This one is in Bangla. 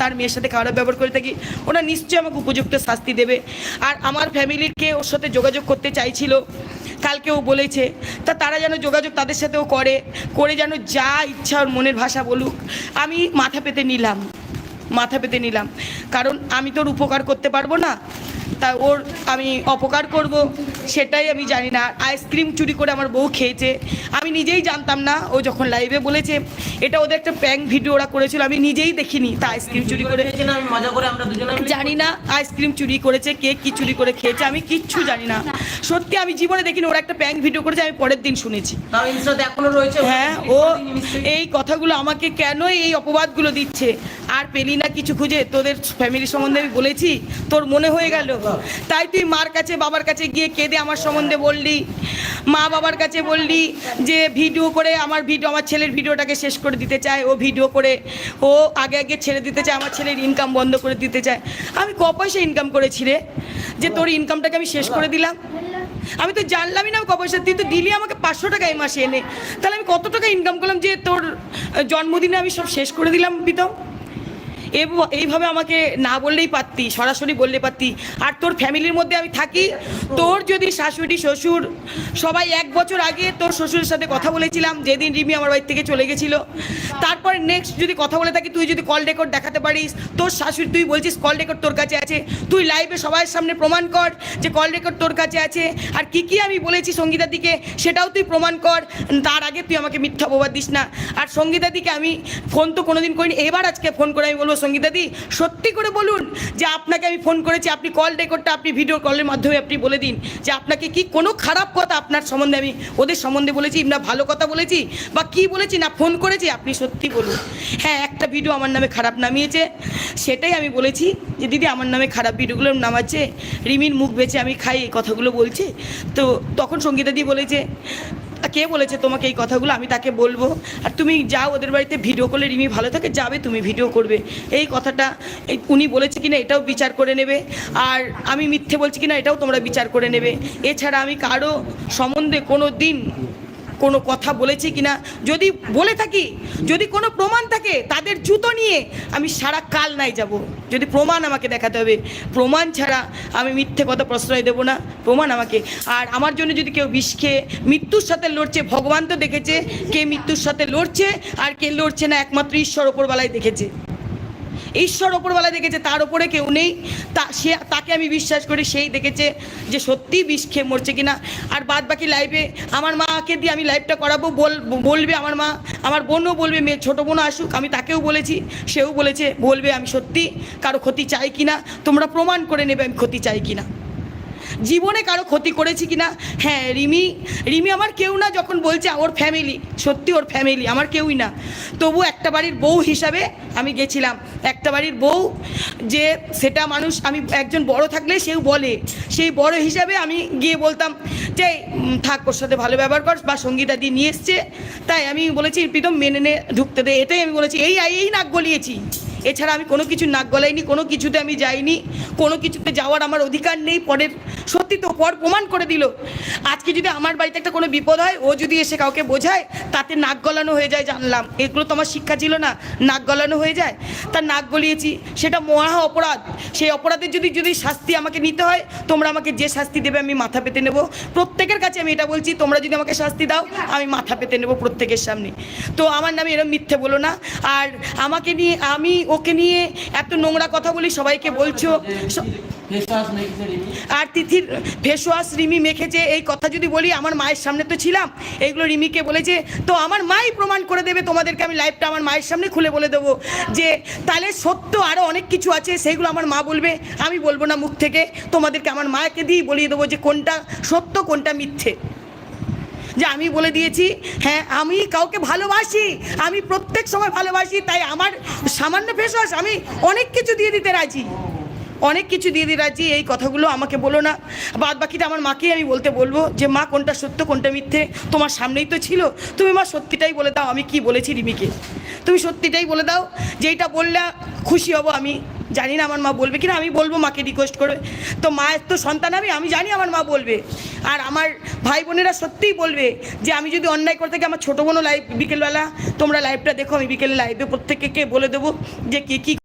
তার মেয়ের সাথে খারাপ ব্যবহার করে থাকি ওরা নিশ্চয়ই আমাকে উপযুক্ত শাস্তি দেবে। আর আমার ফ্যামিলিকে ওর সাথে যোগাযোগ করতে চাইছিল ও বলেছে, তা তারা যেন যোগাযোগ তাদের সাথেও করে করে যেন যা ইচ্ছা ওর মনের ভাষা বলুক, আমি মাথা পেতে নিলাম। মাথা পেতে নিলাম। কারণ আমি তোর উপকার করতে পারব না তা ওর আমি অপকার করব সেটাই আমি জানি না। আইসক্রিম চুরি করে আমার বউ খেয়েছে। আমি নিজেই জানতাম না ও যখন লাইভে বলেছে এটা ওদের একটা প্যাঙ্ক ভিডিও ওরা করেছিল আমি নিজেই দেখিনি তা আইসক্রিম চুরি করে। জানি না আইসক্রিম চুরি করেছে কে কি চুরি করে খেয়েছে আমি কিচ্ছু জানি না। সত্যি আমি জীবনে দেখিনি ওরা একটা প্যাঙ্ক ভিডিও করেছে আমি পরের দিন শুনেছি। হ্যাঁ ও এই কথাগুলো আমাকে কেন এই অপবাদগুলো দিচ্ছে? আর পেলি না কিছু খুঁজে? তোদের ফ্যামিলি সম্বন্ধে আমি বলেছি, তোর মনে হয়ে গেল? তাই তুই মার কাছে, বাবার কাছে গিয়ে কেঁদে আমার সম্বন্ধে বললি। মা বাবার কাছে বললি যে, ভিডিও করে আমার ভিডিও, আমার ছেলের ভিডিওটাকে শেষ করে দিতে চায়। ও ভিডিও করে, ও আগে আগে ছেড়ে দিতে চায়, আমার ছেলের ইনকাম বন্ধ করে দিতে চায়। আমি ক পয়সা ইনকাম করেছি রে? যে, তোর ইনকামটাকে আমি শেষ করে দিলাম? আমি তো জানলামই না ক পয়সা। তুই তো দিলি আমাকে পাঁচশো টাকা এই মাসে এনে। তাহলে আমি কত টাকা ইনকাম করলাম যে, তোর জন্মদিনে আমি সব শেষ করে দিলাম, প্রীতম? এইভাবে আমাকে না বললেই পারতি, সরাসরি বললে পারতি। আর তোর ফ্যামিলির মধ্যে আমি থাকি, তোর যদি শাশুড়ি, শ্বশুর, সবাই এক বছর আগে তোর শ্বশুরের সাথে কথা বলেছিলাম, যেদিন রিমি আমার বাড়ি থেকে চলে গেছিল। তারপর নেক্সট যদি কথা বলে থাকি, তুই যদি কল রেকর্ড দেখাতে পারিস, তোর শাশুড়ি, তুই বলছিস কল রেকর্ড তোর কাছে আছে। তুই লাইভে সবার সামনে প্রমাণ কর যে কল রেকর্ড তোর কাছে আছে। আর কি কি আমি বলেছি সঙ্গীতার দিকে, সেটাও তুই প্রমাণ কর। তার আগে তুই আমাকে মিথ্যা অপবাদ দিস না। আর সঙ্গীতার দিকে আমি ফোন তো কোনোদিন করিনি, এবার আজকে ফোন করে আমি বলব সঙ্গীতাদি সত্যি করে বলুন যে আপনাকে আমি ফোন করেছি, আপনি কল রেকর্ডটা আপনি ভিডিও কলের মাধ্যমে আপনি বলে দিন যে আপনাকে কি কোনো খারাপ কথা আপনার সম্বন্ধে আমি, ওদের সম্বন্ধে বলেছি, না ভালো কথা বলেছি, বা কি বলেছি, না ফোন করেছি, আপনি সত্যি বলুন। হ্যাঁ একটা ভিডিও আমার নামে খারাপ নামিয়েছে, সেটাই আমি বলেছি যে দিদি আমার নামে খারাপ ভিডিওগুলো নামাচ্ছে, রিমির মুখ বেঁচে আমি খাই এই কথাগুলো বলছে। তো তখন সঙ্গীতাদি বলেছে কে বলেছে তোমাকে এই কথাগুলো? আমি তাকে বলব। আর তুমি যাও, ওদের বাড়িতে ভিডিও করলে রিমি ভালো থাকে, যাবে, তুমি ভিডিও করবে। এই কথাটা উনি বলেছে কিনা এটাও বিচার করে নেবে। আর আমি মিথ্যে বলছি কিনা এটাও তোমরা বিচার করে নেবে। এছাড়া আমি কারও সম্বন্ধে কোনো দিন কোনো কথা বলেছি কিনা? যদি বলে থাকি, যদি কোনো প্রমাণ থাকে, তাদের জুতো নিয়ে আমি সারা কাল নাই যাব। যদি প্রমাণ আমাকে দেখাতে হবে, প্রমাণ ছাড়া আমি মিথ্যে কথা প্রশ্রয় দেবো না, প্রমাণ আমাকে। আর আমার জন্য যদি কেউ বিষ খেয়ে মৃত্যুর সাথে লড়ছে, ভগবান তো দেখেছে কে মৃত্যুর সাথে লড়ছে, আর কে লড়ছে না একমাত্র ঈশ্বর ওপরবেলায় দেখেছে। ঈশ্বর ওপরবেলা দেখেছে, তার ওপরে কেউ নেই। তা সে, তাকে আমি বিশ্বাস করি, সেই দেখেছে যে সত্যি বিষ খেয়ে মরছে কিনা। আর বাদ বাকি লাইভে আমার মাকে দিয়ে আমি লাইভটা করাবো বল, বলবে আমার মা, আমার বোনও বলবে, মেয়ে, ছোটো বোনও আসুক, আমি তাকেও বলেছি, সেও বলেছে, বলবে আমি সত্যি কারও ক্ষতি চাই কিনা, তোমরা প্রমাণ করে নেবে আমি ক্ষতি চাই কিনা। জীবনে কারও ক্ষতি করেছি কিনা? হ্যাঁ রিমি রিমি আমার কেউ না যখন বলছে, ওর ফ্যামিলি সত্যি ওর ফ্যামিলি আমার কেউই না। তবু একটা বাড়ির বউ হিসাবে আমি গেছিলাম। একটা বাড়ির বউ যে সেটা মানুষ, আমি একজন বড় থাকলে সেও বলে। সেই বড় হিসাবে আমি গিয়ে বলতাম যে থাক, ওর সাথে ভালো ব্যবহার কর, বা সঙ্গীতা দিয়ে নিয়ে এসছে। তাই আমি বলেছি, প্রীতম মেনে নে, ঢুকতে দে। এটাই আমি বলেছি। এই এই নাক গলিয়েছি। এছাড়া আমি কোনো কিছু নাক গলাইনি, কোনো কিছুতে আমি যাইনি, কোনো কিছুতে যাওয়ার আমার অধিকার নেই, পরের সত্যি তো পর প্রমাণ করে দিল। আজকে যদি আমার বাড়িতে একটা কোনো বিপদ হয়, ও যদি এসে কাউকে বোঝায়, তাতে নাক গলানো হয়ে যায় জানলাম। এগুলো তো আমার শিক্ষা ছিল না, নাক গলানো হয়ে যায়। তার নাক গলিয়েছি, সেটা মহা অপরাধ। সেই অপরাধের যদি যদি শাস্তি আমাকে নিতে হয়, তোমরা আমাকে যে শাস্তি দেবে আমি মাথা পেতে নেব। প্রত্যেকের কাছে আমি এটা বলছি, তোমরা যদি আমাকে শাস্তি দাও, আমি মাথা পেতে নেব প্রত্যেকের সামনে। তো আমার নামে এরকম মিথ্যে বলো না। আর আমাকে নিয়ে, আমি ওকে নিয়ে এত নোংরা কথা বলি, সবাইকে বলছো ফেসওয়াশ আর তিথির ফেস ওয়াশ রিমি মেখেছে, এই কথা যদি বলি, আমার মায়ের সামনে তো ছিলাম। এইগুলো রিমিকে বলেছে, তো আমার মাই প্রমাণ করে দেবে, তোমাদেরকে আমি লাইভটা আমার মায়ের সামনে খুলে বলে দেবো। যে, তাহলে সত্য আরও অনেক কিছু আছে, সেইগুলো আমার মা বলবে, আমি বলব না মুখ থেকে। তোমাদেরকে আমার মাকে দিয়েই বলিয়ে দেবো যে, কোনটা সত্য, কোনটা মিথ্যে। যে, আমি বলে দিয়েছি হ্যাঁ আমি কাউকে ভালোবাসি, আমি প্রত্যেক সময় ভালোবাসি, তাই আমার সামান্য ফেসওয়াশ আমি অনেক কিছু দিয়ে দিতে রাজি। অনেক কিছু দিয়ে দিতে রাজি, এই কথাগুলো আমাকে বলো না। বাদ বাকিটা আমার মাকেই আমি বলতে বলব যে, মা, কোনটা সত্য, কোনটা মিথ্যে? তোমার সামনেই তো ছিল। তুমি মা, সত্যিটাই বলে দাও, আমি কি বলেছি রিমিকে? তুমি সত্যিটাই বলে দাও, যেইটা বললে খুশি হব আমি। জানি না আমার মা বলবে কিনা, আমি বলব মাকে রিকোয়েস্ট করে। তো মায়ের তো সন্তান আমি আমি জানি আমার মা বলবে। আর আমার ভাই বোনেরা সত্যিই বলবে যে, আমি যদি অন্যায় করে থাকি, আমার ছোটো বোনও লাইভ বিকেলবেলা তোমরা লাইভটা দেখো, আমি বিকেলে লাইভে প্রত্যেককে বলে দেবো যে, কে কী